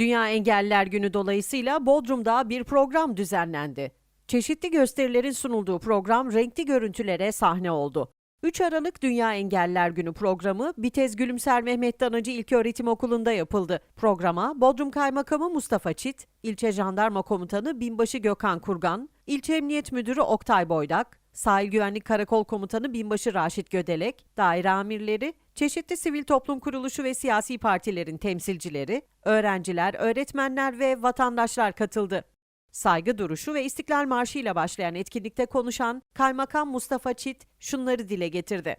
Dünya Engelliler Günü dolayısıyla Bodrum'da bir program düzenlendi. Çeşitli gösterilerin sunulduğu program renkli görüntülere sahne oldu. 3 Aralık Dünya Engelliler Günü programı Bitez Gülümser Mehmet Danıcı İlköğretim Okulu'nda yapıldı. Programa Bodrum Kaymakamı Mustafa Çit, İlçe Jandarma Komutanı Binbaşı Gökhan Kurgan, İlçe Emniyet Müdürü Oktay Boydak, Sahil Güvenlik Karakol Komutanı Binbaşı Raşit Gödelek, daire amirleri, çeşitli sivil toplum kuruluşu ve siyasi partilerin temsilcileri, öğrenciler, öğretmenler ve vatandaşlar katıldı. Saygı duruşu ve İstiklal Marşı ile başlayan etkinlikte konuşan Kaymakam Mustafa Çit şunları dile getirdi.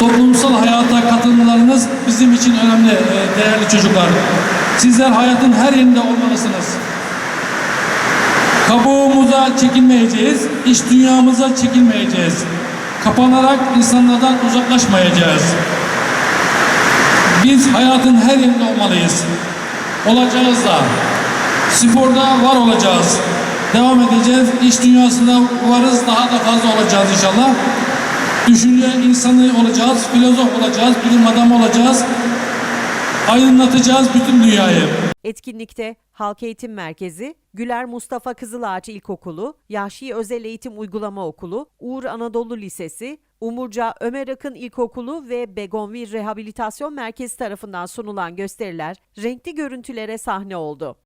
Toplumsal hayata katılımlarınız bizim için önemli e, değerli çocuklar. Sizler hayatın her yerinde olmalısınız. Kabuğumuza çekilmeyeceğiz, iç dünyamıza çekilmeyeceğiz. Kapanarak insanlardan uzaklaşmayacağız. Biz hayatın her yerinde olmalıyız. Olacağız da. Sporda var olacağız. Devam edeceğiz. İş dünyasında varız. Daha da fazla olacağız inşallah. Düşünce insanı olacağız. Filozof olacağız. Bilim adamı olacağız. Aydınlatacağız bütün dünyayı. Etkinlikte Halk Eğitim Merkezi, Güler Mustafa Kızılağaç İlkokulu, Yahşi Özel Eğitim Uygulama Okulu, Uğur Anadolu Lisesi, Umurca Ömer Akın İlkokulu ve Begonvil Rehabilitasyon Merkezi tarafından sunulan gösteriler renkli görüntülere sahne oldu.